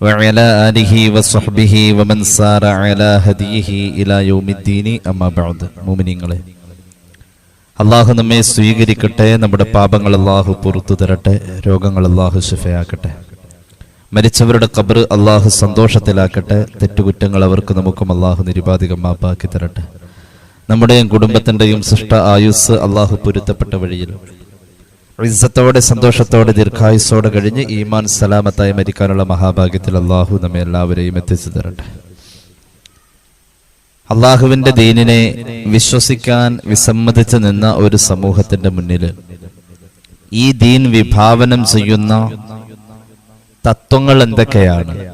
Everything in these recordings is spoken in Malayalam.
وعلى آله وصحبه ومن سار على هديه إلى يوم الدين أما بعد مؤمنين അള്ളാഹു നമ്മെ സ്വീകരിക്കട്ടെ നമ്മുടെ പാപങ്ങൾ അള്ളാഹു പുറത്തു തരട്ടെ രോഗങ്ങൾ അള്ളാഹു ശിഫയാക്കട്ടെ മരിച്ചവരുടെ കബർ അള്ളാഹു സന്തോഷത്തിലാക്കട്ടെ തെറ്റുകുറ്റങ്ങൾ അവർക്ക് നമുക്കും അള്ളാഹു നിരുപാധികം മാപ്പാക്കി തരട്ടെ നമ്മുടെയും കുടുംബത്തിന്റെയും സൃഷ്ട ആയുസ് അള്ളാഹു പൊരുത്തപ്പെട്ട വഴിയിൽ ഇസ്സത്തോടെ സന്തോഷത്തോടെ ദീർഘായുസോടെ കഴിഞ്ഞ് ഈമാൻ സലാമത്തായി മരിക്കാനുള്ള മഹാഭാഗ്യത്തിൽ അള്ളാഹു നമ്മെ എല്ലാവരെയും എത്തിച്ചു തരട്ടെ. അള്ളാഹുവിന്റെ ദീനിനെ വിശ്വസിക്കാൻ വിസമ്മതിച്ച് നിന്ന ഒരു സമൂഹത്തിന്റെ മുന്നിൽ ഈ ദീൻ വിഭാവനം ചെയ്യുന്ന തത്വങ്ങൾ എന്തൊക്കെയാണ്?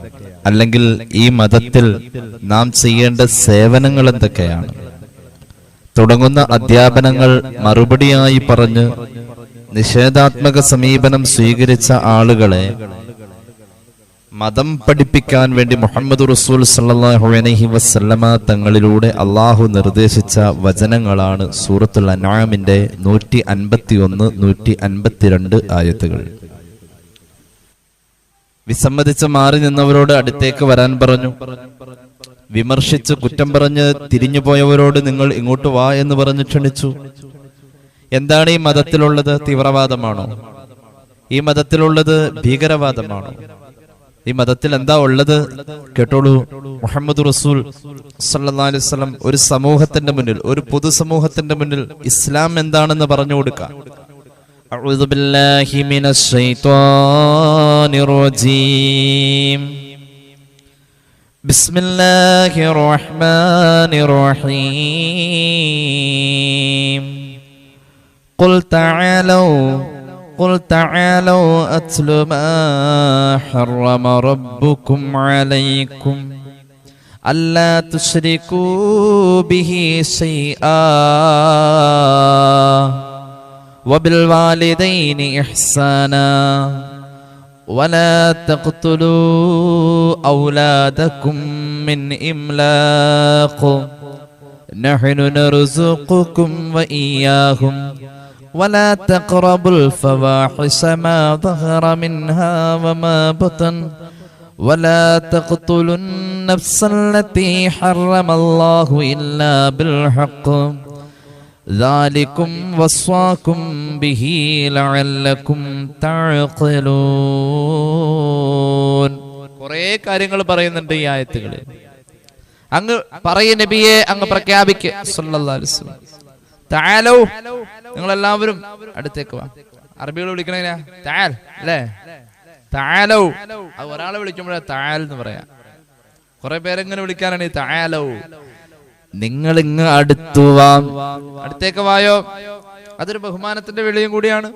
അല്ലെങ്കിൽ ഈ മതത്തിൽ നാം ചെയ്യേണ്ട സേവനങ്ങൾ എന്തൊക്കെയാണ്? തുടങ്ങുന്ന അധ്യാപനങ്ങൾ മറുപടിയായി പറഞ്ഞ് നിഷേധാത്മക സമീപനം സ്വീകരിച്ച ആളുകളെ മതം പഠിപ്പിക്കാൻ വേണ്ടി മുഹമ്മദ് റസൂൽ സല്ലല്ലാഹു അലൈഹി വസല്ലമ തങ്ങളിലൂടെ അള്ളാഹു നിർദ്ദേശിച്ച വചനങ്ങളാണ് സൂറത്തുൽ അനാമിന്റെ നൂറ്റി അൻപത്തി ഒന്ന് നൂറ്റി അൻപത്തിരണ്ട് ആയത്തുകൾ. വിസമ്മതിച്ച് മാറി നിന്നവരോട് അടുത്തേക്ക് വരാൻ പറഞ്ഞു. വിമർശിച്ച് കുറ്റം പറഞ്ഞ് തിരിഞ്ഞു പോയവരോട് നിങ്ങൾ ഇങ്ങോട്ട് വാ എന്ന് പറഞ്ഞ് ക്ഷണിച്ചു. എന്താണ് ഈ മതത്തിലുള്ളത്? തീവ്രവാദമാണോ? ഈ മതത്തിലുള്ളത് ഭീകരവാദമാണോ? ഈ മതത്തിൽ എന്താ ഉള്ളത്? കേട്ടോളൂ. മുഹമ്മദ് റസൂൽ സല്ലാസ്ലം ഒരു സമൂഹത്തിന്റെ മുന്നിൽ ഒരു പൊതുസമൂഹത്തിന്റെ മുന്നിൽ ഇസ്ലാം എന്താണെന്ന് പറഞ്ഞു കൊടുക്കാം. ബിസ്മില്ലാഹിർ റഹ്മാനിർ റഹീം. قل تعالوا قل تعالوا أتل ما حرم ربكم عليكم. ألا تشركوا به شيئا. وبالوالدين إحسانا. ولا تقتلوا أولادكم من إملاق. نحن نرزقكم وإياهم. ولا تقربوا الفواحش ما ظهر منها وما بطن ولا تقتلوا النفس التي حرم الله إلا بالحق ذلكم وصاكم به لعلكم تعقلون കുറേ കാര്യങ്ങൾ പറയുന്നുണ്ട് ഈ ആയത്തുകളിൽ അങ്ങ് പറയ നബിയെ അങ്ങ് പ്രഖ്യാപിക്ക് സല്ലല്ലാഹു അലൈഹി വസല്ലം താലോ നിങ്ങൾ എല്ലാവരും അടുത്തേക്ക് വാ. അറബികൾ വിളിക്കണേ താൽ അല്ലേ? താലോ അത് ഒരാളെ വിളിക്കുമ്പോഴേ താൽ എന്ന് പറയാ. കുറെ പേരെങ്ങനെ വിളിക്കാനാണ് താലോ നിങ്ങൾ ഇങ്ങ് അടുത്തു വാ. അടുത്തേക്ക് വായോ? അതൊരു ബഹുമാനത്തിന്റെ വിളിയും കൂടിയാണ്.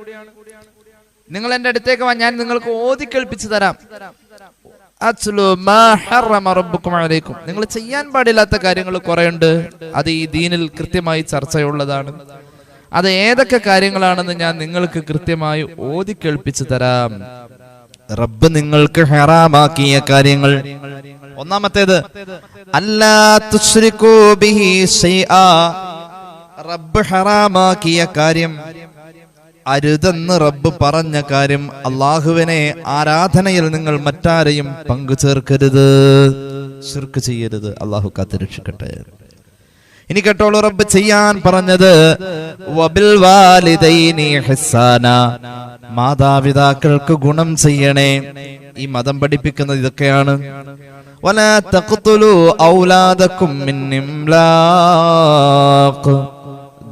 നിങ്ങൾ എന്റെ അടുത്തേക്ക് വാ. ഞാൻ നിങ്ങൾക്ക് ഓതി കേൾപ്പിച്ചു തരാം. നിങ്ങൾ ചെയ്യാൻ പാടില്ലാത്ത കാര്യങ്ങൾ കുറേയുണ്ട്. അത് ഈ ദീനിൽ കൃത്യമായി ചർച്ചയുള്ളതാണ്. അത് ഏതൊക്കെ കാര്യങ്ങളാണെന്ന് ഞാൻ നിങ്ങൾക്ക് കൃത്യമായി ഓതി കേൾപ്പിച്ചു തരാം. റബ്ബ് നിങ്ങൾക്ക് ഹറാമാക്കിയ കാര്യങ്ങൾ. ഒന്നാമത്തേത് അല്ലാ റബ്ബ് ഹറാമാക്കിയ കാര്യം. അരുതെന്ന് റബ്ബ് പറഞ്ഞ കാര്യം അള്ളാഹുവിനെ ആരാധനയിൽ നിങ്ങൾ മറ്റാരെയും പങ്കു ചേർക്കരുത് ശിർക്ക് ചെയ്യരുത്. അള്ളാഹു കാത്തുരക്ഷിക്കട്ടെ ഇനി കേട്ടോളൂ റബ്ബ് ചെയ്യാൻ പറഞ്ഞത് മാതാപിതാക്കൾക്ക് ഗുണം ചെയ്യണേ. ഈ മതം പഠിപ്പിക്കുന്നത് ഇതൊക്കെയാണ്. വലാ തഖ്തുലു ഔലാദക്കും മിൻ ഇംലാഖ്.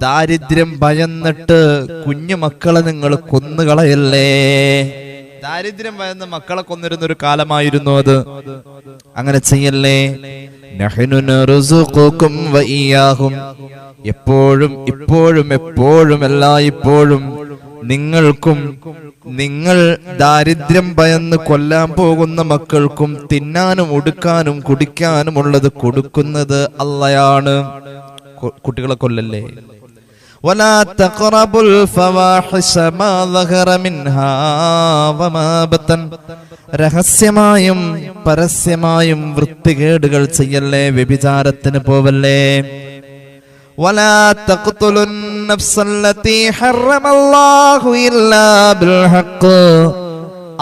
ദാരിദ്ര്യം ഭയന്നിട്ട് കുഞ്ഞുമക്കളെ നിങ്ങൾ കൊന്നുകളയല്ലേ? ദാരിദ്ര്യം ഭയന്ന് മക്കളെ കൊന്നിരുന്ന ഒരു കാലമായിരുന്നു അത്. അങ്ങനെ ചെയ്യല്ലേ? എപ്പോഴും ഇപ്പോഴും എപ്പോഴും എല്ലാ ഇപ്പോഴും നിങ്ങൾക്കും നിങ്ങൾ ദാരിദ്ര്യം ഭയന്ന് കൊല്ലാൻ പോകുന്ന മക്കൾക്കും തിന്നാനും ഉടുക്കാനും കുടിക്കാനുമുള്ളത് കൊടുക്കുന്നത് അല്ലയാണ് കുട്ടികളെ കൊല്ലല്ലേ? ولا تقربوا الفواحش ما ظهر منها وما بطن രഹസ്യമായും പരസ്യമായും വൃത്തികേടുകൾ ചെയ്യല്ലേ വ്യഭിചാരത്തിന് പോവല്ലേ ولا تقتلوا النفس التي حرم الله إلا بالحق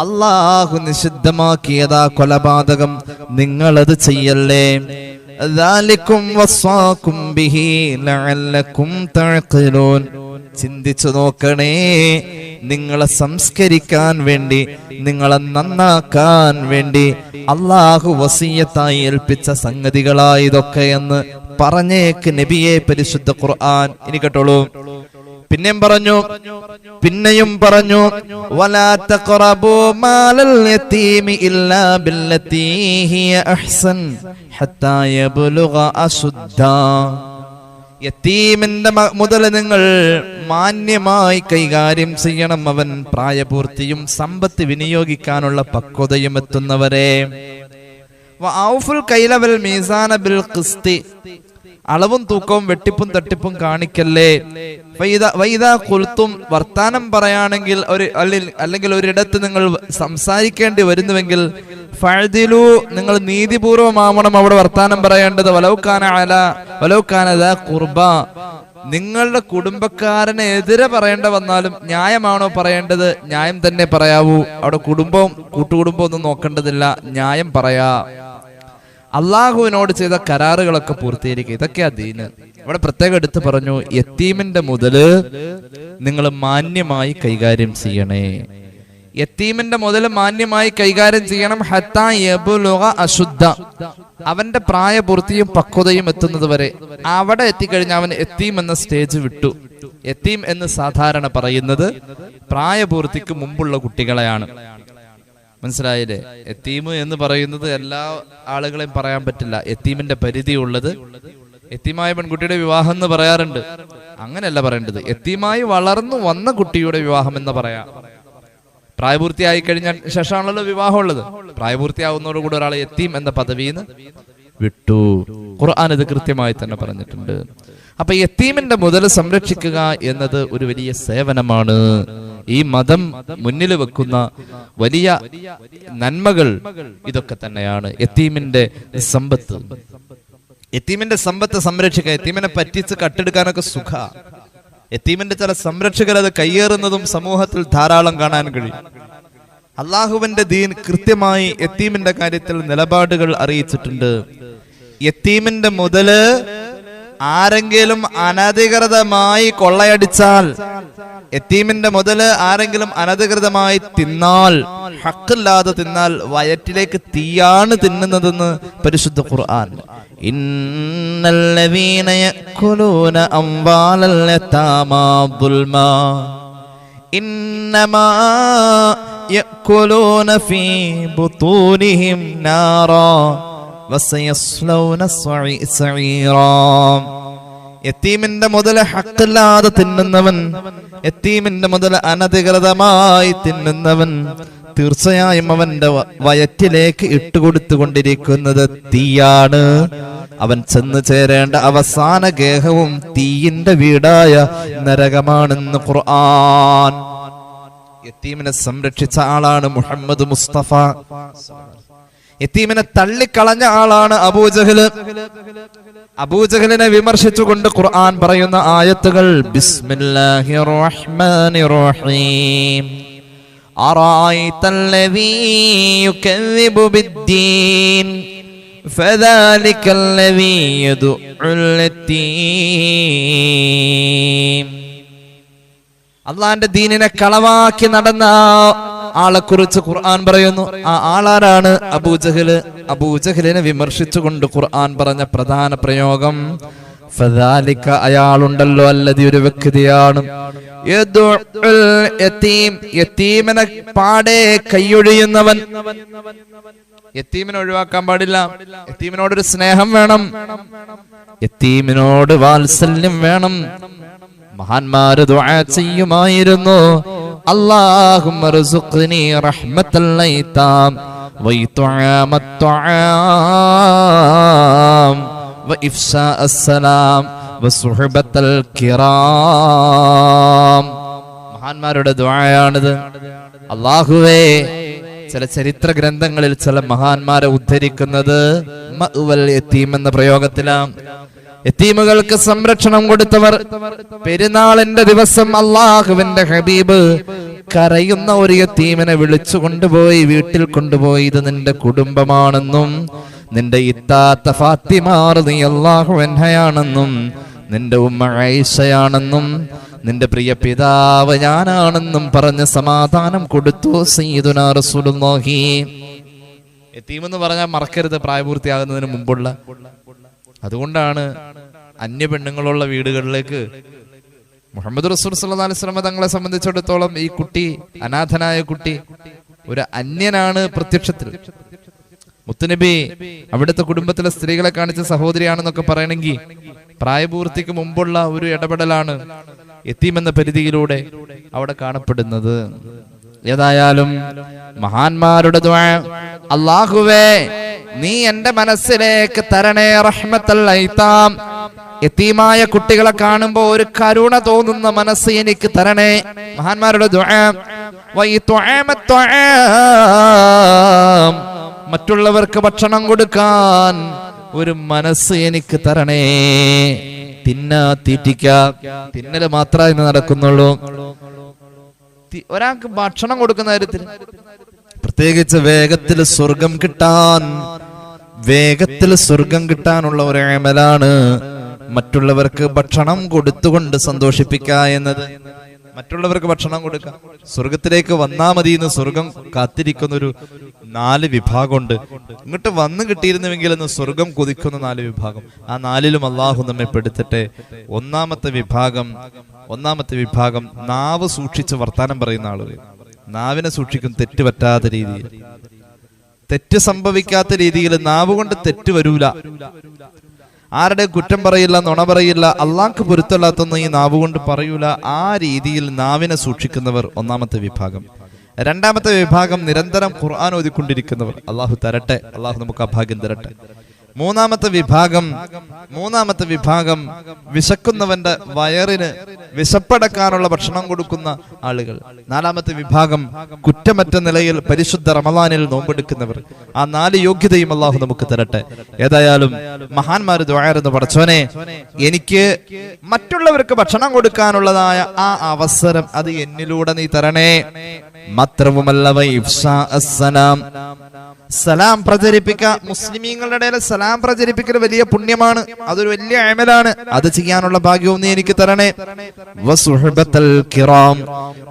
അള്ളാഹു നിഷിദ്ധമാക്കിയതാ കൊലപാതകം നിങ്ങളത് ചെയ്യല്ലേ ചിന്തിച്ചു നോക്കണേ. നിങ്ങളെ സംസ്കരിക്കാൻ വേണ്ടി നിങ്ങളെ നന്നാക്കാൻ വേണ്ടി അള്ളാഹു വസീയത്തായി ഏൽപ്പിച്ച സംഗതികളായതൊക്കെ എന്ന് പറഞ്ഞേക്ക് നബിയെ പരിശുദ്ധ ഖുർആൻ. ഇനി കേട്ടോളൂ. പിന്നെയും പറഞ്ഞു പിന്നെയും പറഞ്ഞു യത്തീമിന്റെ മുതൽ നിങ്ങൾ മാന്യമായി കൈകാര്യം ചെയ്യണം അവൻ പ്രായപൂർത്തിയും സമ്പത്ത് വിനിയോഗിക്കാനുള്ള പക്വതയും എത്തുന്നവരെ. കൈലവൽ മീസാന ബിൽ ഖിസ്തി. അളവും തൂക്കവും വെട്ടിപ്പും തട്ടിപ്പും കാണിക്കല്ലേ? വൈദ- കുൽത്തും വർത്താനം പറയാണെങ്കിൽ ഒരു അല്ലെങ്കിൽ ഒരിടത്ത് നിങ്ങൾ സംസാരിക്കേണ്ടി വരുന്നുവെങ്കിൽ ഫഴുതിലു നിങ്ങൾ നീതിപൂർവമാവണം അവിടെ വർത്താനം പറയേണ്ടത്. വലൗക്കാന അല വലൗക്കാന ദാ കുർബ നിങ്ങളുടെ കുടുംബക്കാരനെ എതിരെ പറയേണ്ട വന്നാലും ന്യായമാണോ പറയേണ്ടത്? ന്യായം തന്നെ പറയാവൂ. അവിടെ കുടുംബവും കൂട്ടുകുടുംബവും ഒന്നും നോക്കേണ്ടതില്ല. ന്യായം പറയാ. അള്ളാഹുവിനോട് ചെയ്ത കരാറുകളൊക്കെ പൂർത്തീകരിക്കുക. ഇതൊക്കെയാ ദീന്. ഇവിടെ പ്രത്യേകം എടുത്തു പറഞ്ഞു യത്തീമിന്റെ മുതൽ നിങ്ങൾ മാന്യമായി കൈകാര്യം ചെയ്യണേ. യത്തീമിന്റെ മുതൽ മാന്യമായി കൈകാര്യം ചെയ്യണം. അശുദ്ധ. അവന്റെ പ്രായപൂർത്തിയും പക്വതയും എത്തുന്നത് വരെ അവിടെ എത്തിക്കഴിഞ്ഞാൽ അവൻ എത്തീം എന്ന സ്റ്റേജ് വിട്ടു. എത്തീം എന്ന് സാധാരണ പറയുന്നത് പ്രായപൂർത്തിക്ക് മുമ്പുള്ള കുട്ടികളെയാണ്. മനസ്സിലായില്ലേ? എത്തീമ് എന്ന് പറയുന്നത് എല്ലാ ആളുകളെയും പറയാൻ പറ്റില്ല. എത്തീമിന്റെ പരിധി ഉള്ളത് എത്തീമായ പെൺകുട്ടിയുടെ വിവാഹം എന്ന് പറയാറുണ്ട്. അങ്ങനെയല്ല പറയേണ്ടത്. എത്തീമായി വളർന്നു വന്ന കുട്ടിയുടെ വിവാഹം എന്ന് പറയാം. പ്രായപൂർത്തിയായി കഴിഞ്ഞാൽ ശേഷമാണല്ലോ വിവാഹം ഉള്ളത്. പ്രായപൂർത്തിയാവുന്നതോടുകൂടി ഒരാളെ എത്തീം എന്ന പദവിന്ന് വിട്ടു. ഖുർആൻ ഇത് കൃത്യമായി തന്നെ പറഞ്ഞിട്ടുണ്ട്. അപ്പൊ യത്തീമിന്റെ മുതൽ സംരക്ഷിക്കുക എന്നത് ഒരു വലിയ സേവനമാണ്. ഈ മതം മുന്നിൽ വെക്കുന്ന വലിയ നന്മകൾ ഇതൊക്കെ തന്നെയാണ് യത്തീമിന്റെ സമ്പത്ത്. യത്തീമിന്റെ സമ്പത്ത് സംരക്ഷിക്കുക യത്തീമിനെ പറ്റിച്ച് കട്ടെടുക്കാനൊക്കെ സുഖ. യത്തീമിന്റെ ചില സംരക്ഷകർ അത് കയ്യേറുന്നതും സമൂഹത്തിൽ ധാരാളം കാണാൻ കഴിയും. അള്ളാഹുവിന്റെ ദീൻ കൃത്യമായി യത്തീമിന്റെ കാര്യത്തിൽ നിലപാടുകൾ അറിയിച്ചിട്ടുണ്ട്. യത്തീമിന്റെ മുതൽ ആരെങ്കിലും അനധികൃതമായി കൊള്ളയടിച്ചാൽ എത്തീമിന്റെ മുതൽ ആരെങ്കിലും അനധികൃതമായി തിന്നാൽ ഹക്കില്ലാതെ തിന്നാൽ വയറ്റിലേക്ക് തീയാണ് തിന്നുന്നതെന്ന് പരിശുദ്ധ ഖുർആൻ. ഇന്നല്ലവീന യക്കുലൂന ഇന്നമാ ഫീ ബുതൂനിഹിം നാറാ. എത്തീമിന്റെ മുതൽ ഹക്കില്ലാതെ തിന്നുന്നവൻ എത്തീമിന്റെ മുതൽ അനധികൃതമായി തിന്നുന്നവൻ തീർച്ചയായും അവന്റെ വയറ്റിലേക്ക് ഇട്ടുകൊടുത്തുകൊണ്ടിരിക്കുന്നത് തീയാണ്. അവൻ ചെന്നു ചേരേണ്ട അവസാന ഗേഹവും തീയിന്റെ വീടായ നരകമാണെന്ന് ഖുർആൻ. എത്തീമിനെ സംരക്ഷിച്ച ആളാണ് മുഹമ്മദ് മുസ്തഫ. യത്തീമിനെ തള്ളിക്കളഞ്ഞ ആളാണ് അബൂജഹല് അബൂജഹലിനെ വിമർശിച്ചുകൊണ്ട് ഖുർആൻ പറയുന്ന ആയത്തുകൾ ബിസ്മില്ലാഹിർ റഹ്മാനിർ റഹീം أرأيت الذي يكذب بالدين فذلك الذي يدع اليتيم അള്ളാന്റെ ദീനിനെ കളവാക്കി നടന്ന ആളെ കുറിച്ച് ഖുർആൻ പറയുന്നു. ആ ആളാരാണ്? അബൂജഹൽ അബൂജഹലിനെ വിമർശിച്ചുകൊണ്ട് ഖുർആൻ പറഞ്ഞ പ്രധാന പ്രയോഗം ഫദാലിക അയാളുണ്ടല്ലോ അല്ലതി ഒരു വ്യക്തിയാണ്. പാടെ കൈയൊഴിയുന്നവൻ. യത്തീമിനെ ഒഴിവാക്കാൻ പാടില്ല. യത്തീമിനോടൊരു സ്നേഹം വേണം. യത്തീമിനോട് വാത്സല്യം വേണം. മഹാന്മാര് ചെയ്യുമായിരുന്നു. اللهم ارزقني رحمة الأيتام وإطعام الطعام وإفشاء السلام وصحبة الكرام മഹാന്മാരുടെ ദുആയാണിത് അള്ളാഹുവേ ചില ചരിത്ര ഗ്രന്ഥങ്ങളിൽ ചില മഹാന്മാരെ ഉദ്ധരിക്കുന്നത് മഅ്വൽ യതീം എന്ന പ്രയോഗത്തിലാണ് യത്തീമുകൾക്ക് സംരക്ഷണം കൊടുത്തവർ പെരുന്നാളിന്റെ ദിവസം അള്ളാഹുവിന്റെ ഹബീബ് കരയുന്ന ഒരു എത്തീമിനെ വിളിച്ചു കൊണ്ടുപോയി വീട്ടിൽ കൊണ്ടുപോയി ഇത് നിന്റെ കുടുംബമാണെന്നും നിന്റെ ഇത്താത്ത ഫാത്തിമാർ നീ അള്ളാഹു എന്നയാണെന്നും നിന്റെ ഉമ്മ ഐഷയാണെന്നും നിന്റെ പ്രിയ പിതാവ് ഞാനാണെന്നും പറഞ്ഞ് സമാധാനം കൊടുത്തു സയ്യിദുനാ റസൂലുള്ളാഹി. എത്തീമെന്ന് പറഞ്ഞാൽ മറക്കരുത് പ്രായപൂർത്തിയാകുന്നതിന് മുമ്പുള്ള അതുകൊണ്ടാണ് അന്യ പെണ്ണുങ്ങളുള്ള വീടുകളിലേക്ക് മുഹമ്മദ് റസൂൽ സല്ലല്ലാഹു അലൈഹി വസല്ലം തങ്ങളെ സംബന്ധിച്ചിടത്തോളം ഈ കുട്ടി അനാഥനായ കുട്ടി ഒരു അന്യനാണ് പ്രത്യക്ഷത്തിൽ. മുത്തുനബി അവിടുത്തെ കുടുംബത്തിലെ സ്ത്രീകളെ കാണിച്ച സഹോദരിയാണെന്നൊക്കെ പറയണമെങ്കിൽ പ്രായപൂർത്തിക്ക് മുമ്പുള്ള ഒരു ഇടപെടലാണ് എത്തിയുമെന്ന പരിധിയിലൂടെ അവിടെ കാണപ്പെടുന്നത്. ഏതായാലും മഹാന്മാരുടെ അള്ളാഹുവേ നീ എന്റെ മനസ്സിലേക്ക് തരണേ റഹ്മത്തല്ലൈത്താം എത്തീമായ കുട്ടികളെ കാണുമ്പോ ഒരു കരുണ തോന്നുന്ന മനസ്സ് എനിക്ക് തരണേ. മഹാന്മാരുടെ മറ്റുള്ളവർക്ക് ഭക്ഷണം കൊടുക്കാൻ ഒരു മനസ്സ് എനിക്ക് തരണേ. തിന്ന തീറ്റിക്ക. തിന്നൽ മാത്രമേ നടക്കുന്നുള്ളൂ. ഒരാൾക്ക് ഭക്ഷണം കൊടുക്കുന്ന കാര്യത്തിൽ പ്രത്യേകിച്ച് വേഗത്തിൽ സ്വർഗം കിട്ടാൻ വേഗത്തിൽ സ്വർഗം കിട്ടാനുള്ള ഒരു അമലാണ്. മറ്റുള്ളവർക്ക് ഭക്ഷണം കൊടുത്തുകൊണ്ട് സന്തോഷിപ്പിക്കുക എന്നത്. മറ്റുള്ളവർക്ക് ഭക്ഷണം കൊടുക്കുക സ്വർഗത്തിലേക്ക് വന്നാ മതി എന്ന് സ്വർഗം കാത്തിരിക്കുന്ന ഒരു നാല് വിഭാഗമുണ്ട്. ഇങ്ങോട്ട് വന്നു കിട്ടിയിരുന്നുവെങ്കിൽ എന്ന് സ്വർഗം കൊതിക്കുന്ന നാല് വിഭാഗം. ആ നാലിലും അള്ളാഹു നമ്മെ പെടുത്തട്ടെ. ഒന്നാമത്തെ വിഭാഗം ഒന്നാമത്തെ വിഭാഗം നാവ് സൂക്ഷിച്ച് വർത്താനം പറയുന്ന ആളുകൾ. നാവിനെ സൂക്ഷിക്കും തെറ്റുപറ്റാത്ത രീതിയിൽ. തെറ്റ് സംഭവിക്കാത്ത രീതിയിൽ നാവ് കൊണ്ട് തെറ്റ് വരൂല. ആരുടെ കുറ്റം പറയില്ല നുണ പറയില്ല അള്ളാഹ്ക്ക് പൊരുത്തല്ലാത്തൊന്നും ഈ നാവ് കൊണ്ട് പറയൂല. ആ രീതിയിൽ നാവിനെ സൂക്ഷിക്കുന്നവർ ഒന്നാമത്തെ വിഭാഗം. രണ്ടാമത്തെ വിഭാഗം നിരന്തരം ഖുർആൻ ഓതിക്കൊണ്ടിരിക്കുന്നവർ. അള്ളാഹു തരട്ടെ അള്ളാഹു നമുക്ക് ആ ഭാഗ്യം തരട്ടെ. മൂന്നാമത്തെ വിഭാഗം മൂന്നാമത്തെ വിഭാഗം വിശക്കുന്നവന്റെ വയറിന് വിശപ്പടക്കാനുള്ള ഭക്ഷണം കൊടുക്കുന്ന ആളുകൾ. നാലാമത്തെ വിഭാഗം കുറ്റമറ്റ നിലയിൽ പരിശുദ്ധ റമദാനിൽ നോമ്പെടുക്കുന്നവർ. ആ നാല് യോഗ്യതയും അള്ളാഹു നമുക്ക് തരട്ടെ. ഏതായാലും മഹാന്മാര് ദ്വാരെന്ന് പടച്ചോനെ എനിക്ക് മറ്റുള്ളവർക്ക് ഭക്ഷണം കൊടുക്കാനുള്ളതായ ആ അവസരം അത് എന്നിലൂടെ നീ തരണേ. വൈഫ്സാ സലാം പ്രചരിപ്പിക്കുക മുസ്ലിമീങ്ങളുടെ ഇടയിൽ സലാം പ്രചരിപ്പിക്കൽ വലിയ പുണ്യമാണ്. അതൊരു വലിയ അമലാണ്. അത് ചെയ്യാനുള്ള ഭാഗ്യവും നീ എനിക്ക് തരണേ. കിറാം.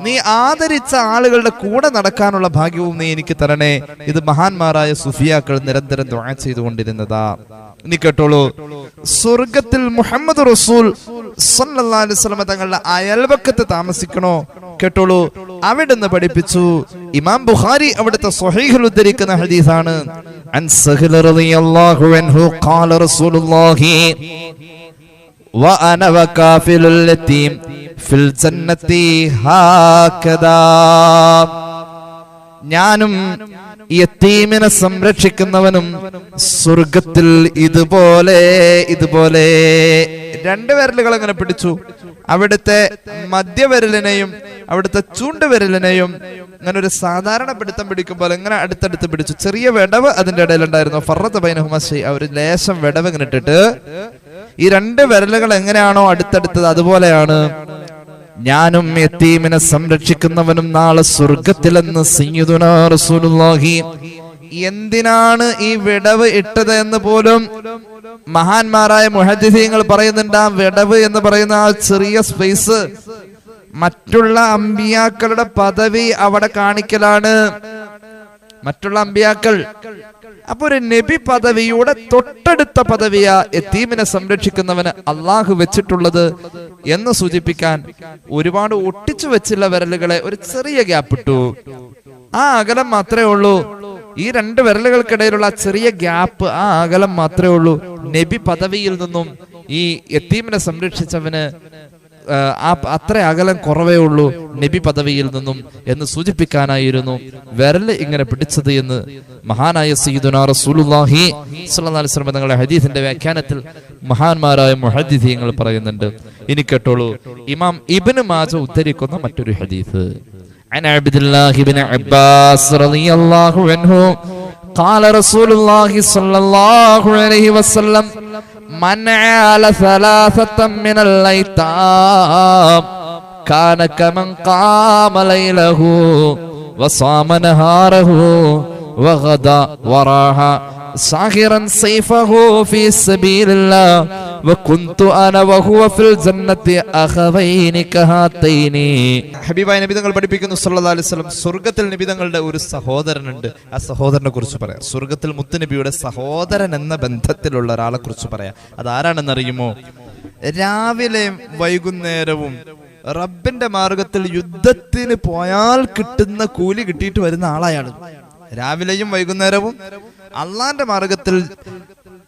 നീ ആദരിച്ച ആളുകളുടെ കൂടെ നടക്കാനുള്ള ഭാഗ്യവും നീ എനിക്ക് തരണേ. ഇത് മഹാന്മാരായ സുഫിയാക്കൾ നിരന്തരം ദുആ ചെയ്തുകൊണ്ടിരുന്നതാ. നീ കേട്ടോളൂ. സ്വർഗത്തിൽ മുഹമ്മദ് റസൂൽ സല്ലല്ലാഹു അലൈഹി വസല്ലം തങ്ങളുടെ അയൽവക്കത്ത് താമസിക്കണോ? കേട്ടോളൂ. അവിടുന്ന് പഠിപ്പിച്ചു ഇമാം ബുഖാരി അവിടുത്തെ സ്വഹീഹിൽ ഉദ്ധരിക്കുന്ന ഹദീസാണ് അൻ സഹൽ റളിയല്ലാഹു അൻഹു ഖാല റസൂലുള്ളാഹി وأنا وكافل اليتيم في الجنة هكذا ഞാനും യത്തീമിനെ സംരക്ഷിക്കുന്നവനും സ്വർഗത്തിൽ ഇതുപോലെ ഇതുപോലെ രണ്ട് വിരലുകൾ അങ്ങനെ പിടിച്ചു അവിടുത്തെ മധ്യവിരലിനെയും അവിടുത്തെ ചൂണ്ടുവിരലിനെയും അങ്ങനെ ഒരു സാധാരണ പിടുത്തം പിടിക്കുമ്പോൾ ഇങ്ങനെ അടുത്തടുത്ത് പിടിച്ചു. ചെറിയ വിടവ് അതിന്റെ ഇടയിലുണ്ടായിരുന്നു. ഫറത്ത് ബൈനഹുമസി ആ ഒരു ലേശം വിടവ് ഇങ്ങനെ ഇട്ടിട്ട് ഈ രണ്ട് വിരലുകൾ എങ്ങനെയാണോ അടുത്തടുത്തത്? അതുപോലെയാണ് ഞാനും യത്തീമിനെ സംരക്ഷിക്കുന്നവനും നാളെ സ്വർഗത്തിലെന്ന് സയ്യിദുനാ റസൂലുള്ളാഹി എന്തിനാണ് ഈ വിടവ് ഇട്ടത് എന്ന് പോലും മഹാന്മാരായ മുഹദ്ദിസീങ്ങൾ പറയുന്നുണ്ട്. ആ വിടവ് എന്ന് പറയുന്ന ആ ചെറിയ സ്പേസ് മറ്റുള്ള അമ്പിയാക്കളുടെ പദവി അവിടെ കാണിക്കലാണ്. മറ്റുള്ള അമ്പിയാക്കൾ. അപ്പൊ ഒരു നബി പദവിയുടെ തൊട്ടടുത്ത പദവിയാ എത്തീമിനെ സംരക്ഷിക്കുന്നവന് അള്ളാഹു വെച്ചിട്ടുള്ളത് എന്ന് സൂചിപ്പിക്കാൻ ഒരുപാട് ഒട്ടിച്ചു വെച്ചുള്ള വിരലുകളെ ഒരു ചെറിയ ഗ്യാപ്പ് ഇട്ടു. ആ അകലം മാത്രമേ ഉള്ളൂ. ഈ രണ്ട് വിരലുകൾക്കിടയിലുള്ള ചെറിയ ഗ്യാപ്പ് ആ അകലം മാത്രമേ ഉള്ളൂ. നബി പദവിയിൽ നിന്നും ഈ എത്തീമിനെ സംരക്ഷിച്ചവന് ആ, അത്ര അകലം കുറവേ ഉള്ളൂ നബി പദവിയിൽ നിന്നും എന്ന് സൂചിപ്പിക്കാനായിരുന്നു വിരൽ ഇങ്ങനെ പിടിച്ചത് എന്ന് മഹാനായ സയ്യിദുനാ റസൂലുള്ളാഹി സ്വല്ലല്ലാഹി തങ്ങളുടെ ഹദീസിന്റെ വ്യാഖ്യാനത്തിൽ മഹാന്മാരായ മുഹദ്ദിഥീങ്ങൾ പറയുന്നുണ്ട്. ഇനി കേട്ടോളൂ. ഇമാം ഇബ്നു മാജ ഉദ്ധരിക്കുന്ന മറ്റൊരു ഹദീസ്. عن عبد الله بن عباس رضي الله عنه قال رسول الله صلى الله عليه وسلم من عال ثلاثة من الأيتام كان كمن قام ليله وصام نهاره وغدا وراها ساخرا سيفه في سبيل الله വകുന്തു അന വഹുവ ഫിൽ ജന്നത്തി അഹവൈനി കഹാതൈനി ഹബീബായ നബി നിബിതങ്ങൾ പഠിപ്പിക്കുന്നു സല്ലാ അലിസ്ലം സ്വർഗത്തിൽ നിബിതങ്ങളുടെ ഒരു സഹോദരനുണ്ട്. ആ സഹോദരനെ കുറിച്ച് പറയാം. സ്വർഗത്തിൽ മുത്തുനബിയുടെ സഹോദരൻ എന്ന ബന്ധത്തിലുള്ള ഒരാളെ കുറിച്ച് പറയാം. അറിയുമോ രാവിലെയും വൈകുന്നേരവും റബ്ബിന്റെ മാർഗത്തിൽ യുദ്ധത്തിന് പോയാൽ കിട്ടുന്ന കൂലി കിട്ടിയിട്ട് വരുന്ന ആളായാണ്. രാവിലെയും വൈകുന്നേരവും അള്ളാന്റെ മാർഗത്തിൽ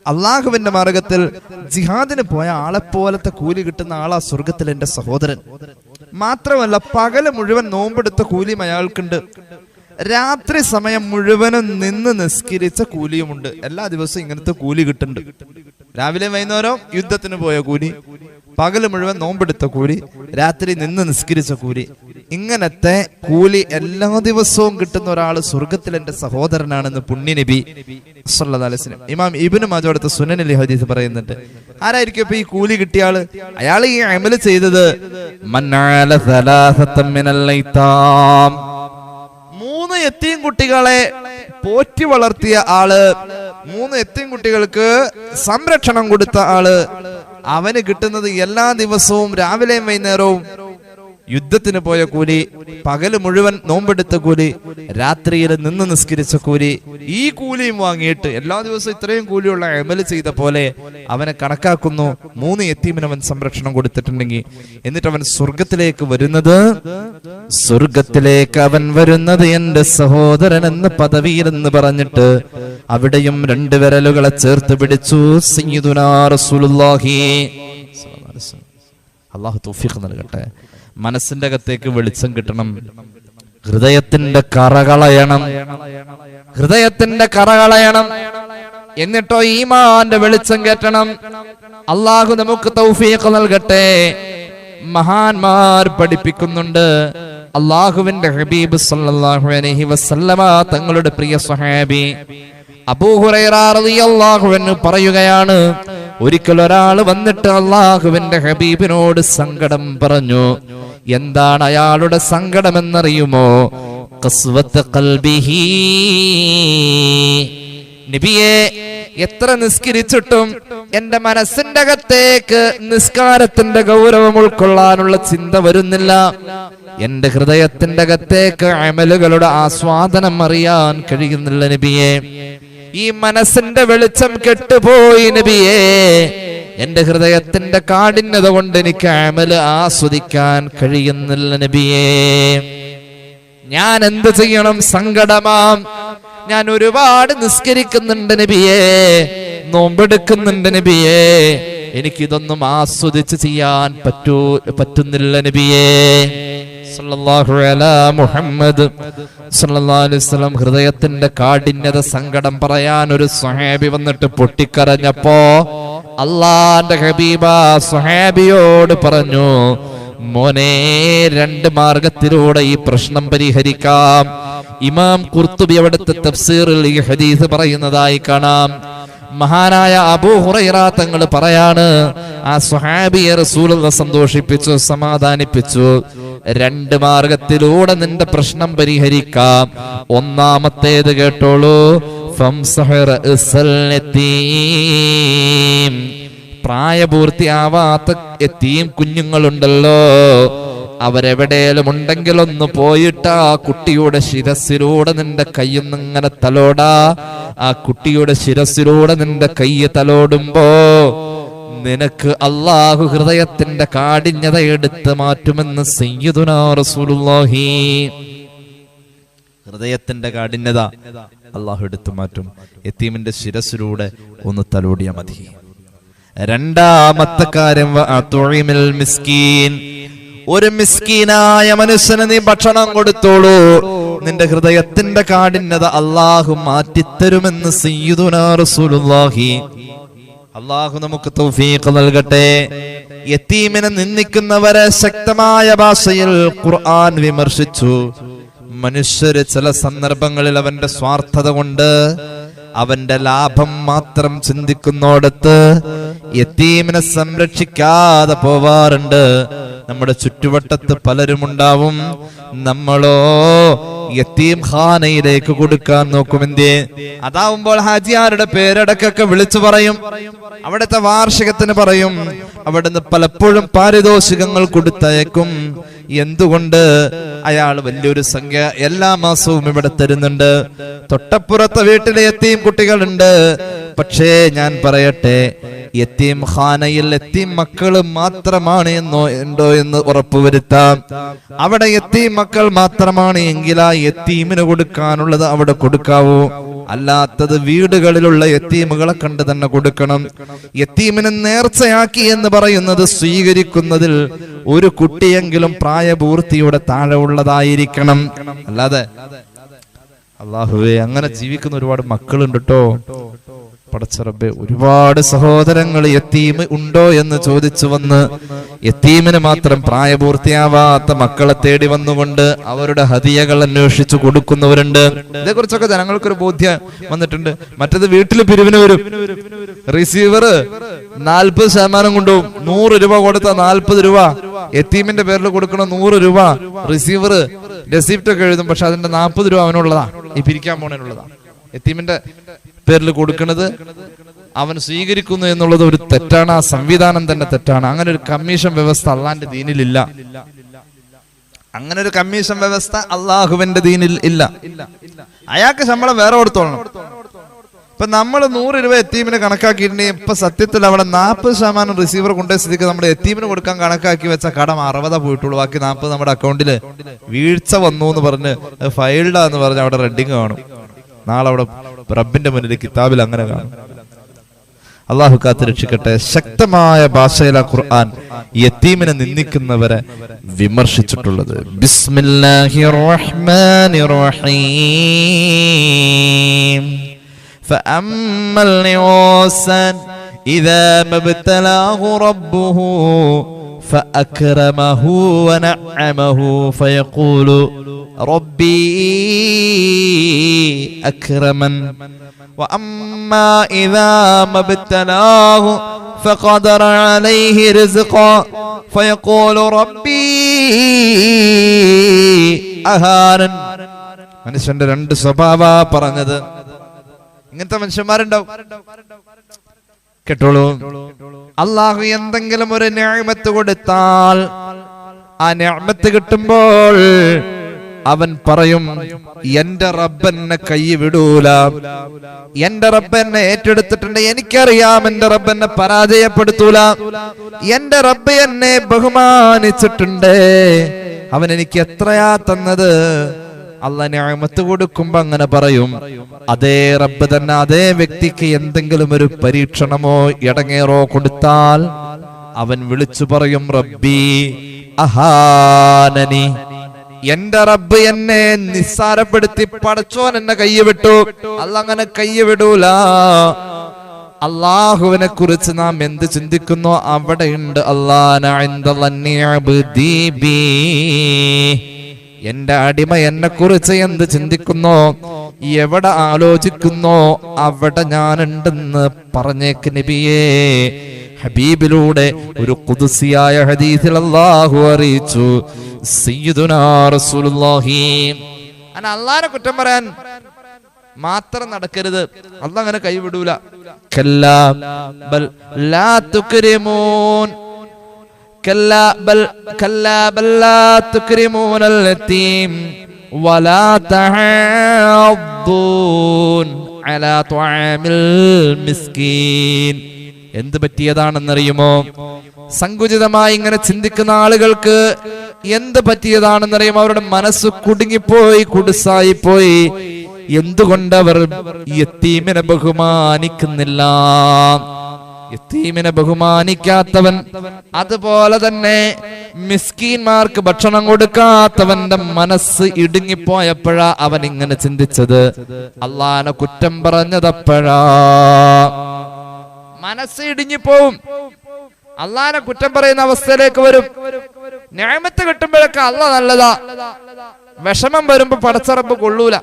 അള്ളാഹുവിന്റെ മാർഗത്തിൽ ജിഹാദിന് പോയ ആളെ പോലത്തെ കൂലി കിട്ടുന്ന ആളാ സ്വർഗത്തിൽ എന്റെ സഹോദരൻ. മാത്രമല്ല പകൽ മുഴുവൻ നോമ്പെടുത്ത കൂലിയും അയാൾക്കുണ്ട്. രാത്രി സമയം മുഴുവനും നിന്ന് നിസ്കരിച്ച കൂലിയുമുണ്ട്. എല്ലാ ദിവസവും ഇങ്ങനത്തെ കൂലി കിട്ടുന്നുണ്ട്. രാവിലെ വൈകുന്നേരം യുദ്ധത്തിന് പോയ കൂലി പകൽ മുഴുവൻ നോമ്പെടുത്ത കൂലി രാത്രി നിന്ന് നിസ്കരിച്ച കൂലി. ഇങ്ങനത്തെ കൂലി എല്ലാ ദിവസവും കിട്ടുന്ന ഒരാൾ സ്വർഗത്തിൽ എന്റെ സഹോദരനാണെന്ന് പുണ്യനബി അലൈസ്ലം ഇമാം ഇബിനും അതോടത്തെ സുനൻ അലി ഹദീസ് പറയുന്നുണ്ട്. ആരായിരിക്കും ഇപ്പൊ ഈ കൂലി കിട്ടിയ ആൾ? അയാൾ ഈ അമൽ ചെയ്തത് മൂന്ന് എത്തിയും കുട്ടികളെ പോറ്റി വളർത്തിയ ആൾ മൂന്ന് എത്തിയും കുട്ടികൾക്ക് സംരക്ഷണം കൊടുത്ത ആൾ. അവന് കിട്ടുന്നത് എല്ലാ ദിവസവും രാവിലെയും വൈകുന്നേരവും യുദ്ധത്തിന് പോയ കൂലി പകൽ മുഴുവൻ നോമ്പെടുത്ത കൂലി രാത്രിയിൽ നിന്ന് നിസ്കരിച്ച കൂലി ഈ കൂലിയും വാങ്ങിയിട്ട് എല്ലാ ദിവസവും ഇത്രയും കൂലിയുള്ള അമൽ ചെയ്ത പോലെ അവനെ കണക്കാക്കുന്നു. മൂന്ന് എത്തീമിന് അവൻ സംരക്ഷണം കൊടുത്തിട്ടുണ്ടെങ്കിൽ. എന്നിട്ട് അവൻ സ്വർഗത്തിലേക്ക് വരുന്നത്? സ്വർഗത്തിലേക്ക് അവൻ വരുന്നത് എന്റെ സഹോദരൻ എന്ന പദവിയിലെന്ന് പറഞ്ഞിട്ട് അവിടെയും രണ്ട് വിരലുകളെ ചേർത്ത് പിടിച്ചു. സയ്യിദുനാ റസൂലുള്ളാഹി. അള്ളാഹു തൗഫീഖ് നൽകട്ടെ. മനസ്സിന്റെ അകത്തേക്ക് വെളിച്ചം കിട്ടണം. ഹൃദയത്തിന്റെ കറകളയണം. ഹൃദയത്തിന്റെ കറകളയണം. എന്നിട്ടോ ഈമാന്റെ വെളിച്ചം കയറ്റണം അള്ളാഹു നമുക്ക് തൗഫീഖ് നൽകട്ടെ. മഹാന്മാർ പഠിപ്പിക്കുന്നുണ്ട്. അള്ളാഹുവിന്റെ ഹബീബ് സല്ലല്ലാഹു അലൈഹി വസല്ലമ തങ്ങളുടെ പ്രിയ സ്വഹാബി അബൂഹുറൈറിയാഹുവെന്ന് പറയുകയാണ് ഒരിക്കൽ ഒരാൾ വന്നിട്ട് അള്ളാഹുവിന്റെ ഹബീബിനോട് സങ്കടം പറഞ്ഞു. എന്താണ് അയാളുടെ സങ്കടമെന്നറിയുമോ? കസ്വത്ത് നബിയെ എത്ര നിസ്കരിച്ചിട്ടും എന്റെ മനസ്സിന്റെ അകത്തേക്ക് നിസ്കാരത്തിന്റെ ഗൗരവം ഉൾക്കൊള്ളാനുള്ള ചിന്ത വരുന്നില്ല. എന്റെ ഹൃദയത്തിന്റെ അകത്തേക്ക് അമലുകളുടെ ആസ്വാദനം അറിയാൻ കഴിയുന്നില്ല നബിയെ. ഈ മനസ്സിന്റെ വെളിച്ചം കെട്ടുപോയി നബിയേ. എന്റെ ഹൃദയത്തിന്റെ കാഠിന്യത കൊണ്ട് എനിക്ക് അമൽ ആസ്വദിക്കാൻ കഴിയുന്നില്ല നബിയേ. ഞാൻ എന്ത് ചെയ്യണം? സങ്കടമാം. ഞാൻ ഒരുപാട് നിസ്കരിക്കുന്നുണ്ട് നബിയേ. നോമ്പെടുക്കുന്നുണ്ട് നബിയേ. എനിക്കിതൊന്നും ആസ്വദിച്ച് ചെയ്യാൻ പറ്റൂ പറ്റുന്നില്ല നബിയേ. മുഹമ്മദ്. ഹൃദയത്തിന്റെ കാഠിന്യത സങ്കടം പറയാൻ ഒരു സുഹേബി വന്നിട്ട് പൊട്ടിക്കരഞ്ഞപ്പോ അള്ളാന്റെ ഹബീബ സുഹേബിയോട് പറഞ്ഞു മോനെ രണ്ട് മാർഗത്തിലൂടെ ഈ പ്രശ്നം പരിഹരിക്കാം. ഇമാം കുർത്തുബി അവിടുത്തെ തഫ്സീറിൽ ഈ ഹദീസ് പറയുന്നതായി കാണാം. മഹാനായ അബൂ ഹുറൈറ തങ്ങൾ പറയാണ് ആ സുഹാബിയെ റസൂലുള്ള സന്തോഷിപ്പിച്ചു സമാധാനിപ്പിച്ചു. രണ്ട് മാർഗത്തിലൂടെ നിന്റെ പ്രശ്നം പരിഹരിക്കാം. ഒന്നാമത്തേത് കേട്ടോളൂ. പ്രായപൂർത്തിയാവാത്ത എത്തിയും കുഞ്ഞുങ്ങളുണ്ടല്ലോ. അവരെവിടെയും ഉണ്ടെങ്കിൽ ഒന്ന് പോയിട്ട് ആ കുട്ടിയുടെ ശിരസിലൂടെ നിന്റെ കയ്യൊന്നിങ്ങനെ തലോടാ. ആ കുട്ടിയുടെ ശിരസിലൂടെ നിന്റെ കയ്യ് തലോടുമ്പോ നിനക്ക് അള്ളാഹു ഹൃദയത്തിന്റെ കാഠിന്യത എടുത്ത് മാറ്റുമെന്ന് സയ്യിദുനാ റസൂലുള്ളാഹി. ഹൃദയത്തിന്റെ കാഠിന്യത അള്ളാഹു എടുത്തു മാറ്റും. എത്തീമിന്റെ ശിരസിലൂടെ ഒന്ന് തലോടിയ മതി. രണ്ടാമത്തെ കാര്യം മിസ്കീൻ. ഒരു മിസ്കീനായ മനുഷ്യന് നീ ഭക്ഷണം കൊടുത്തോളൂ. നിന്റെ ഹൃദയത്തിന്റെ കാഠിന്യത അള്ളാഹു മാറ്റിത്തരുമെന്ന് സയ്യിദുനാ റസൂലുള്ളാഹി. അള്ളാഹു നമുക്ക് തൗഫീഖ് നൽകട്ടെ. യത്തീമിനെ നിന്ദിക്കുന്നവരെ ശക്തമായ ഭാഷയിൽ ഖുർആൻ വിമർശിച്ചു. മനുഷ്യര് ചില സന്ദർഭങ്ങളിൽ അവന്റെ സ്വാർത്ഥത കൊണ്ട് അവന്റെ ലാഭം മാത്രം ചിന്തിക്കുന്നോടത്ത് യത്തീമിനെ സംരക്ഷിക്കാതെ പോവാറുണ്ട്. നമ്മുടെ ചുറ്റുവട്ടത്ത് പലരും ഉണ്ടാവും നമ്മളോ യത്തീം ഖാനയിലേക്ക് കൊടുക്കാൻ നോക്കുമെന്തേ? അതാവുമ്പോൾ ഹാജിയാരുടെ പേരടക്കൊക്കെ വിളിച്ചു പറയും. അവിടുത്തെ വാർഷികത്തിന് പറയും അവിടുന്ന് പലപ്പോഴും പാരിതോഷികങ്ങൾ കൊടുത്തയക്കും. എന്തുകൊണ്ട്? അയാൾ വലിയൊരു സംഖ്യ എല്ലാ മാസവും ഇവിടെ തരുന്നുണ്ട്. തൊട്ടപ്പുറത്തെ വീട്ടിലെ എത്തിയും കുട്ടികളുണ്ട്. പക്ഷേ ഞാൻ പറയട്ടെ എത്തിയും ഖാനയിൽ എത്തിയും മക്കൾ മാത്രമാണ് എന്നോ ഉണ്ടോ എന്ന് ഉറപ്പുവരുത്താം. അവിടെ എത്തിയും മക്കൾ മാത്രമാണ് എങ്കിൽ ആ എത്തീമിന് കൊടുക്കാനുള്ളത് അവിടെ കൊടുക്കാവൂ. അല്ലാത്തത് വീടുകളിലുള്ള എത്തീമുകളെ കണ്ട് തന്നെ കൊടുക്കണം. എത്തീമിനെ നേർച്ചയാക്കി എന്ന് പറയുന്നത് സ്വീകരിക്കുന്നതിൽ ഒരു കുട്ടിയെങ്കിലും പ്രായപൂർത്തിയുടെ താഴെ ഉള്ളതായിരിക്കണം. അല്ലാതെ അള്ളാഹുവേ അങ്ങനെ ജീവിക്കുന്ന ഒരുപാട് മക്കളുണ്ട് കേട്ടോ പടച്ചറബെ ഒരുപാട് സഹോദരങ്ങൾ എത്തീമ് ഉണ്ടോ എന്ന് ചോദിച്ചു വന്ന് യത്തീമിന് മാത്രം പ്രായപൂർത്തിയാവാത്ത മക്കളെ തേടി വന്നുകൊണ്ട് അവരുടെ ഹതിയകൾ അന്വേഷിച്ചു കൊടുക്കുന്നവരുണ്ട്. ഇതേക്കുറിച്ചൊക്കെ ജനങ്ങൾക്കൊരു ബോധ്യം വന്നിട്ടുണ്ട്. മറ്റത് വീട്ടിൽ പിരിവിന് വരും. റിസീവർ നാൽപ്പത് ശതമാനം കൊണ്ടുപോകും. നൂറ് രൂപ കൊടുത്ത നാൽപ്പത് രൂപ. യത്തീമിന്റെ പേരിൽ കൊടുക്കണ നൂറ് രൂപ റിസീവർ റെസിപ്റ്റ് ഒക്കെ എഴുതും. പക്ഷെ അതിന്റെ നാൽപ്പത് രൂപ അവനുള്ളതാ. ഈ പിരിക്കാൻ പോണതിനുള്ളതാ യത്തീമിന്റെ പേരിൽ കൊടുക്കുന്നത് അവൻ സ്വീകരിക്കുന്നു എന്നുള്ളത് ഒരു തെറ്റാണ്. ആ സംവിധാനം തന്നെ തെറ്റാണ്. അങ്ങനെ ഒരു കമ്മീഷൻ വ്യവസ്ഥ അള്ളാന്റെ ദീനിലില്ല അങ്ങനെ ഒരു കമ്മീഷൻ വ്യവസ്ഥ അള്ളാഹുവിന്റെ ദീനിൽ ഇല്ല. അയാൾക്ക് ശമ്പളം വേറെ കൊടുത്തോളണം. ഇപ്പൊ നമ്മൾ നൂറ് രൂപ എത്തീമിന് കണക്കാക്കിയിട്ടുണ്ടെങ്കിൽ ഇപ്പൊ സത്യത്തിൽ അവിടെ നാൽപ്പത് ശതമാനം റിസീവർ കൊണ്ടേ സ്ഥിതിക്ക് നമ്മുടെ എത്തീമിന് കൊടുക്കാൻ കണക്കാക്കി വെച്ച കടം അറുപതാ പോയിട്ടുള്ളൂ. ബാക്കി നാൽപ്പത് നമ്മുടെ അക്കൗണ്ടിൽ വീഴ്ച വന്നു എന്ന് പറഞ്ഞ് ഫൈൽഡാ എന്ന് പറഞ്ഞ് അവിടെ റെഡിങ് കാണും. നാളെ അവിടെ റബ്ബിന്റെ മുന്നിൽ കിതാബിൽ അങ്ങനെ കാണും അള്ളാഹു കാത്ത് രക്ഷിക്കട്ടെ ശക്തമായ ഭാഷയില ഖുർആൻ യത്തീമിനെ നിന്ദിക്കുന്നവരെ വിമർശിച്ചിട്ടുള്ളത് ബിസ്മില്ലാഹിർ റഹ്മാനിർ റഹീം فأما الإنسان إذا ما ابتلاه ربه فأكرمه ونعمه فيقول ربي أكرمن وأما إذا ما ابتلاه فقدر عليه رزقا فيقول ربي أهانن മനുഷ്യന്റെ രണ്ട് സ്വഭാവ പറഞ്ഞത് ഇങ്ങനത്തെ മനുഷ്യന്മാരുണ്ടാവും കേട്ടോളൂ. അള്ളാഹു എന്തെങ്കിലും ഒരു ഞാമത്ത് കൊടുത്താൽ ആ ഞാമത്ത് കിട്ടുമ്പോൾ അവൻ പറയും എന്റെ റബ്ബെന്നെ കൈ വിടൂല. എന്റെ റബ്ബെന്നെ ഏറ്റെടുത്തിട്ടുണ്ട്. എനിക്കറിയാം എന്റെ റബ്ബെന്നെ പരാജയപ്പെടുത്തൂല. എന്റെ റബ്ബ് എന്നെ ബഹുമാനിച്ചിട്ടുണ്ട്. അവൻ എനിക്ക് എത്രയാ തന്നത്? അല്ല ഞാമത്ത് കൊടുക്കുമ്പോ അങ്ങനെ പറയും. അതേ റബ്ബ് തന്നെ അതേ വ്യക്തിക്ക് എന്തെങ്കിലും ഒരു പരീക്ഷണമോ ഇടങ്ങേറോ കൊടുത്താൽ അവൻ വിളിച്ചു പറയും റബ്ബി അഹാനനി എന്റെ റബ്ബ് എന്നെ നിസ്സാരപ്പെടുത്തി പടച്ചോൻ എന്നെ കയ്യ വിട്ടു. അല്ല അങ്ങനെ കയ്യ വിടൂല. അള്ളാഹുവിനെ കുറിച്ച് നാം എന്ത് ചിന്തിക്കുന്നോ അവിടെയുണ്ട് അള്ളാഹ് എന്റെ അടിമ എന്നെ കുറിച്ച് എന്ത് ചിന്തിക്കുന്നോ എവിടെ ആലോചിക്കുന്നോ അവിടെ ഞാനുണ്ടെന്ന് പറഞ്ഞേക്ക് നബിയേ. ഹബീബിലൂടെ ഒരു കുതുസിയായ ഹദീസിൽ അല്ലാഹു അറിയിച്ചു അള്ളാഹിനെ കുറ്റം പറയാൻ മാത്രം നടക്കരുത്. അല്ല അങ്ങനെ കൈവിടൂല. കല്ലാ ബൽ ലാ തുക്രിമൂൻ. كلا بل كلا بل لا تكرمون اليتيم ولا تحاضون على طعام المسكين എന്ത് പറ്റിയതാണെന്നറിയുമോ സങ്കുചിതമായി ഇങ്ങനെ ചിന്തിക്കുന്ന ആളുകൾക്ക് എന്ത് പറ്റിയതാണെന്നറിയുമോ അവരുടെ മനസ്സ് കുടുങ്ങിപ്പോയി കുടുസായി പോയി എന്തുകൊണ്ട് അവർ യത്തീമിനെ ബഹുമാനിക്കുന്നില്ല യത്തീമിനെ ബഹുമാനിക്കാത്തവൻ അതുപോലെ തന്നെ മിസ്കീന്മാർക്ക് ഭക്ഷണം കൊടുക്കാത്തവന്റെ മനസ്സ് ഇടുങ്ങിപ്പോയപ്പോഴാ അവൻ ഇങ്ങനെ ചിന്തിച്ചത്. അള്ളാനെ കുറ്റം പറഞ്ഞതപ്പോഴാ. മനസ്സ് ഇടിഞ്ഞിപ്പോവും അള്ളാനെ കുറ്റം പറയുന്ന അവസ്ഥയിലേക്ക് വരും. ഞാമത്ത് കിട്ടുമ്പോഴൊക്കെ അല്ല നല്ലതാ. വിഷമം വരുമ്പോ പടച്ചറപ്പ് കൊള്ളൂല.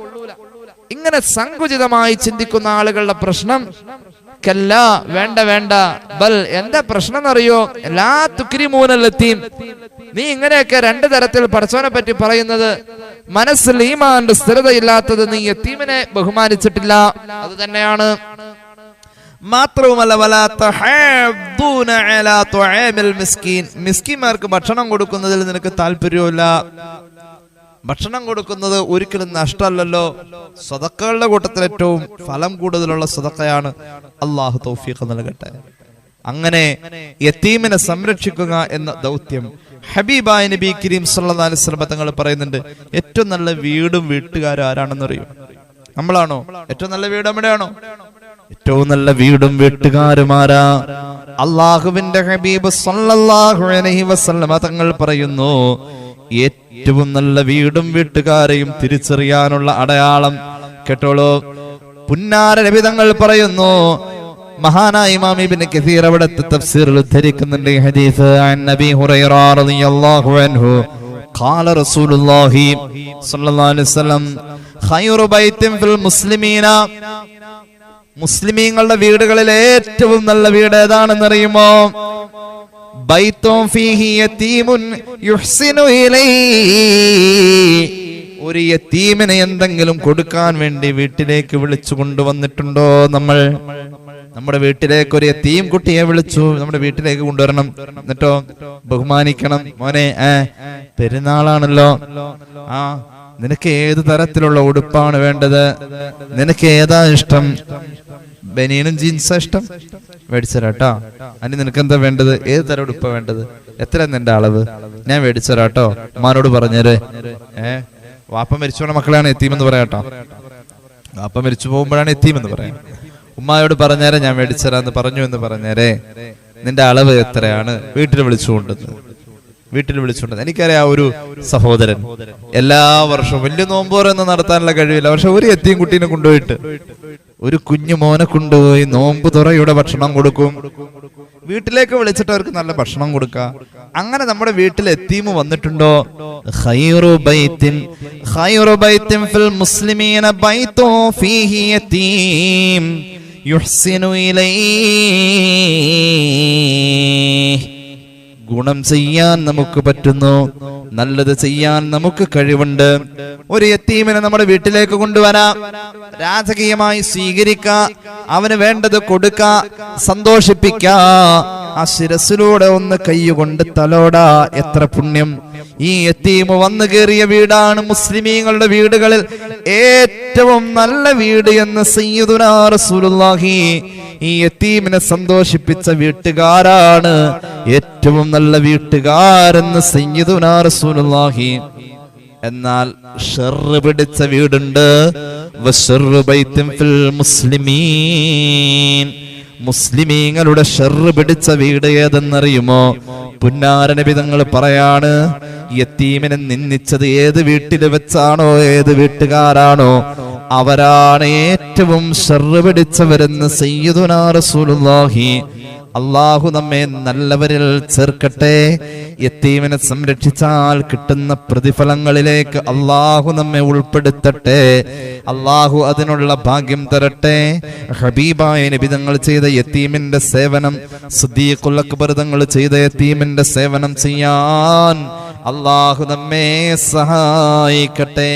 ഇങ്ങനെ സങ്കുചിതമായി ചിന്തിക്കുന്ന ആളുകളുടെ പ്രശ്നം കല്ല വേണ്ട വേണ്ട. ബൽ എന്താ പ്രശ്നം എന്നറിയോ എല്ലാ തുക്കിരി മൂന്നല്ലെത്തിയും നീ ഇങ്ങനെയൊക്കെ രണ്ട് തരത്തിൽ പടച്ചോനെ പറ്റി പറയുന്നത് മനസ്സിൽ ഈമാന്റെ സ്ഥിരതയില്ലാത്തത് നീ യത്തീമിനെ ബഹുമാനിച്ചിട്ടില്ല. അത് തന്നെയാണ്. മാത്രവുമല്ല വലാ തഹാദ്ദൂന അലാ തുആമിൽ മിസ്കീൻ. ഭക്ഷണം കൊടുക്കുന്നതിൽ നിനക്ക് താല്പര്യമില്ല ഭക്ഷണം കൊടുക്കുന്നത് ഒരിക്കലും നഷ്ടമല്ലല്ലോ. സ്വതക്കകളുടെ കൂട്ടത്തിൽ ഏറ്റവും ഫലം കൂടുതലുള്ള സ്വതക്കയാണ്. അള്ളാഹു തൗഫീഖ് നൽകട്ടെ. അങ്ങനെ യത്തീമിനെ സംരക്ഷിക്കുക എന്ന ദൗത്യം ഹബീബായ നബി കരീം അലൈഹി വസല്ലം തങ്ങൾ പറയുന്നുണ്ട്. ഏറ്റവും നല്ല വീടും വീട്ടുകാരും ആരാണെന്ന് അറിയും നമ്മളാണോ? ഏറ്റവും നല്ല വീട് നമ്മുടെയാണോ? ഏറ്റവും നല്ല വീടും വീട്ടുകാരുമാരാ അള്ളാഹുവിന്റെ ഹബീബ് സല്ലല്ലാഹു അലൈഹി തങ്ങൾ പറയുന്നു നല്ല വീടും വീട്ടുകാരെയും തിരിച്ചറിയാനുള്ള അടയാളം കേട്ടോളൂ പുന്നാര നബി തങ്ങൾ പറയുന്നു മഹാനായ ഇമാം ഇബ്നു കസീർ അവിടുത്തെ തഫ്സീറിൽ ഉദ്ധരിക്കുന്നുണ്ട് ഈ ഹദീസ് അൻ നബി ഹുറൈറ റളിയല്ലാഹു അൻഹു قال رسول الله صلى الله عليه وسلم خير بيت في المسلمين മുസ്ലിമീങ്ങളുടെ വീടുകളിൽ ഏറ്റവും നല്ല വീട് ഏതാണെന്ന് ഒരു യത്തീമിനെ എന്തെങ്കിലും കൊടുക്കാൻ വേണ്ടി വീട്ടിലേക്ക് വിളിച്ചു കൊണ്ടുവന്നിട്ടുണ്ടോ നമ്മൾ? നമ്മുടെ വീട്ടിലേക്ക് ഒരു യത്തീം കുട്ടിയെ വിളിച്ചു നമ്മുടെ വീട്ടിലേക്ക് കൊണ്ടുവരണം. എന്നിട്ടോ? ബഹുമാനിക്കണം. മോനെ ഏ പെരുന്നാളാണല്ലോ. ആ നിനക്ക് ഏത് തരത്തിലുള്ള ഉടുപ്പാണ് വേണ്ടത്? നിനക്ക് ഏതാ ഇഷ്ടം? ബനീനും ജീൻസാ ഇഷ്ടം? മേടിച്ചരാട്ടോ അനി നിനക്ക് എന്താ വേണ്ടത്? ഏത് തരം ഉടുപ്പ വേണ്ടത്? എത്ര നിന്റെ അളവ്? ഞാൻ മേടിച്ചരാട്ടോ ഉമ്മാനോട് പറഞ്ഞേരെ. ഏ? വാപ്പ മരിച്ചോണ മക്കളെയാണ് എത്തീമെന്ന് പറയാട്ടോ വാപ്പ മരിച്ചു പോകുമ്പോഴാണ് എത്തിയെന്ന് പറയാം. ഉമ്മായോട് പറഞ്ഞേരെ ഞാൻ മേടിച്ചരാന്ന് പറഞ്ഞു എന്ന് പറഞ്ഞേരെ. നിന്റെ അളവ് എത്രയാണ്? വീട്ടിൽ വിളിച്ചുകൊണ്ടത് വീട്ടിൽ വിളിച്ചുകൊണ്ട് എനിക്കറിയാം ഒരു സഹോദരൻ എല്ലാ വർഷവും വലിയ നോമ്പോറൊന്നും നടത്താനുള്ള കഴിവില്ല. പക്ഷെ ഒരു എത്തിയും കുട്ടീനെ കൊണ്ടുപോയിട്ട്. ഒരു കുഞ്ഞു മോനെ കൊണ്ടുപോയി നോമ്പ് തുറയുടെ ഭക്ഷണം കൊടുക്കും. വീട്ടിലേക്ക് വിളിച്ചിട്ട് അവർക്ക് നല്ല ഭക്ഷണം കൊടുക്കുക അങ്ങനെ നമ്മുടെ വീട്ടിൽ എത്തീമ് വന്നിട്ടുണ്ടോ? ഫിൽ മുസ്ലിമീന ഫീഹി യതീം ഗുണം ചെയ്യാൻ നമുക്ക് പറ്റുന്നു. നല്ലത് ചെയ്യാൻ നമുക്ക് കഴിവുണ്ട്. ഒരു യത്തീമിനെ നമ്മുടെ വീട്ടിലേക്ക് കൊണ്ടുവരാം. രാജകീയമായി സ്വീകരിക്ക. അവന് വേണ്ടത് കൊടുക്ക. സന്തോഷിപ്പിക്ക. ആ ശിരസിലൂടെ ഒന്ന് കൈകൊണ്ട് തലോടാ. എത്ര പുണ്യം. ഈ എത്തീമ് വന്നു കയറിയ വീടാണ് മുസ്ലിമീങ്ങളുടെ വീടുകളിൽ ഏറ്റവും നല്ല വീട് എന്ന് സയ്യിദുനാ റസൂലുള്ളാഹി ഈ എത്തീമിനെ സന്തോഷിപ്പിച്ച വീട്ടുകാരാണ് ഏറ്റവും നല്ല വീട്ടുകാരെന്ന് സയ്യിദുനാ റസൂലുള്ളാഹി. എന്നാൽ ഷെറ് പിടിച്ച വീടുണ്ട്. മുസ്ലിമീങ്ങളുടെ ഷെറ് പിടിച്ച വീട് ഏതെന്നറിയുമോ? പുന്നാരനബിതങ്ങൾ പറയാണ് യത്തീമിനെ നിന്ദിച്ചത് ഏത് വീട്ടിൽ വെച്ചാണോ ഏത് വീട്ടുകാരാണോ അവരാണ് ഏറ്റവും ഷെറ് പിടിച്ചവരെന്ന് സയ്യിദുനാ റസൂലുള്ളാഹി അള്ളാഹു നമ്മെ നല്ലവരിൽ ചേർക്കട്ടെ. യത്തീമിനെ സംരക്ഷിച്ചാൽ കിട്ടുന്ന പ്രതിഫലങ്ങളിലേക്ക് അള്ളാഹു നമ്മെ ഉൾപ്പെടുത്തട്ടെ. അള്ളാഹു അതിനുള്ള ഭാഗ്യം തരട്ടെ. ഹബീബായ നിബിതങ്ങൾ ചെയ്ത യത്തീമിന്റെ സേവനം സുദ്ദീഖുൽ അക്ബർ തങ്ങൾ ചെയ്ത യത്തീമിന്റെ സേവനം ചെയ്യാൻ അള്ളാഹു നമ്മെ സഹായിക്കട്ടെ.